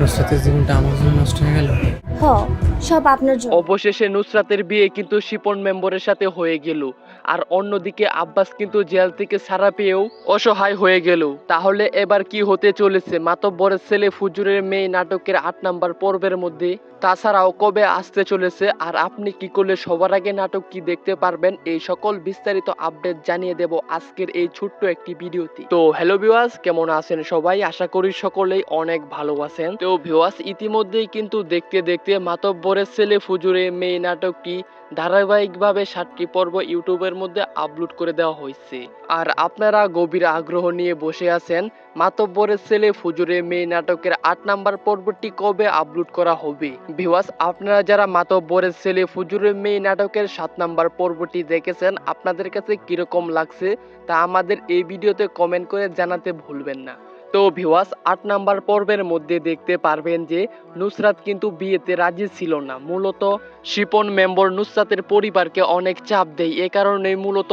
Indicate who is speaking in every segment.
Speaker 1: নুসরাতের জীবনটা আমার জন্য নষ্ট হয়ে গেল?
Speaker 2: সব আপনার জন্য।
Speaker 3: অবশেষে নুসরাতের বিয়ে কিন্তু শিপন মেম্বরের সাথে হয়ে গেল। আর অন্যদিকে আব্বাস কিন্তু জেল থেকে পেয়েও অসহায় হয়ে গেল। তাহলে এবার কি হতে চলেছে? মাতব্বরের ছেলে ফুজুরের মেয়ে নাটকের আট নাম্বার পর্বের মধ্যে। তাছাড়াও কবে আসতে চলেছে? আর আপনি কি করলে সবার আগে নাটক কি দেখতে পারবেন? এই সকল বিস্তারিত আপডেট জানিয়ে দেব আজকের এই ছোট্ট একটি ভিডিওতে। তো হ্যালো ভিউয়ার্স, কেমন আছেন সবাই? আশা করি সকলেই অনেক ভালো আছেন তো ভিউয়ার্স, ইতিমধ্যেই কিন্তু দেখতে দেখতে মাতব্বরের ছেলে ফুজুরের মেয়ে নাটকটি ধারাবাহিকভাবে সাতটি পর্ব ইউটিউবের মধ্যে আপলোড করে দেওয়া হয়েছে। আর আপনারা গভীর আগ্রহ নিয়ে বসে আছেন, মাতব্বরের ছেলে ফুজুরে মেয়ে নাটকের আট নাম্বার পর্বটি কবে আপলোড করা হবে? ভিওয়াস আপনারা যারা মাতব্বরের ছেলে ফুজুরে মেয়ে নাটকের সাত নাম্বার পর্বটি দেখেছেন, আপনাদের কাছে কীরকম লাগছে তা আমাদের এই ভিডিওতে কমেন্ট করে জানাতে ভুলবেন না। তো ভিওয়াস আট নাম্বার পর্বের মধ্যে দেখতে পারবেন যে নুসরাত কিন্তু বিয়েতে রাজি ছিল না। মূলত শিপন মেম্বর নুসরাতের পরিবারকে অনেক চাপ দেয়। এ কারণে মূলত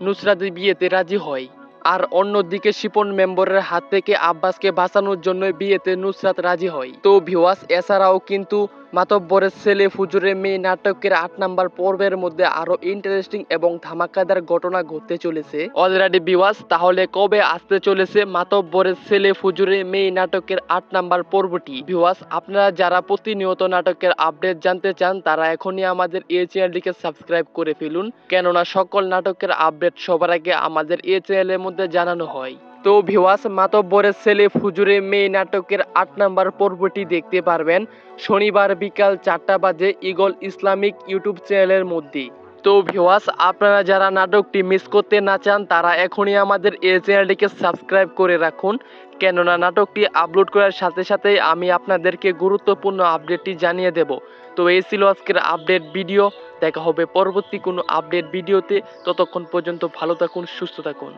Speaker 3: নুসরাতের বিয়েতে রাজি হয়। আর অন্যদিকে শিপন মেম্বরের হাত থেকে আব্বাসকে বাঁচানোর জন্য বিয়েতে নুসরাত রাজি হয়। তো ভিওয়াস এছাড়াও কিন্তু মাতব্বরের ছেলে ফুজুরের মেয়ে নাটকের আট নাম্বার পর্বের মধ্যে আরও ইন্টারেস্টিং এবং ধামাকাদার ঘটনা ঘটতে চলেছে। অলরেডি বিওয়াস তাহলে কবে আসতে চলেছে মাতব্বরের ছেলে ফুজুরের মেয়ে নাটকের আট নাম্বার পর্বটি? ভিওয়াস আপনারা যারা প্রতিনিয়ত নাটকের আপডেট জানতে চান, তারা এখনই আমাদের এই চ্যানেলটিকে সাবস্ক্রাইব করে ফেলুন। কেননা সকল নাটকের আপডেট সবার আগে আমাদের এই চ্যানেলের মধ্যে জানানো হয়। তো ভিওয়াস মাতব্বরের ছেলে ফুজুরে মেয়ে নাটকের আট নাম্বার পর্বটি দেখতে পারবেন শনিবার বিকাল চারটা বাজে ইগল ইসলামিক ইউটিউব চ্যানেলের মধ্যে। তো ভিওয়াস আপনারা যারা নাটকটি মিস করতে না চান, তারা এখনই আমাদের এই চ্যানেলটিকে সাবস্ক্রাইব করে রাখুন। কেননা নাটকটি আপলোড করার সাথে সাথেই আমি আপনাদেরকে গুরুত্বপূর্ণ আপডেটটি জানিয়ে দেব। তো এই ছিল আজকের আপডেট ভিডিও দেখা হবে পরবর্তী কোনো আপডেট ভিডিওতে ততক্ষণ পর্যন্ত ভালো থাকুন, সুস্থ থাকুন।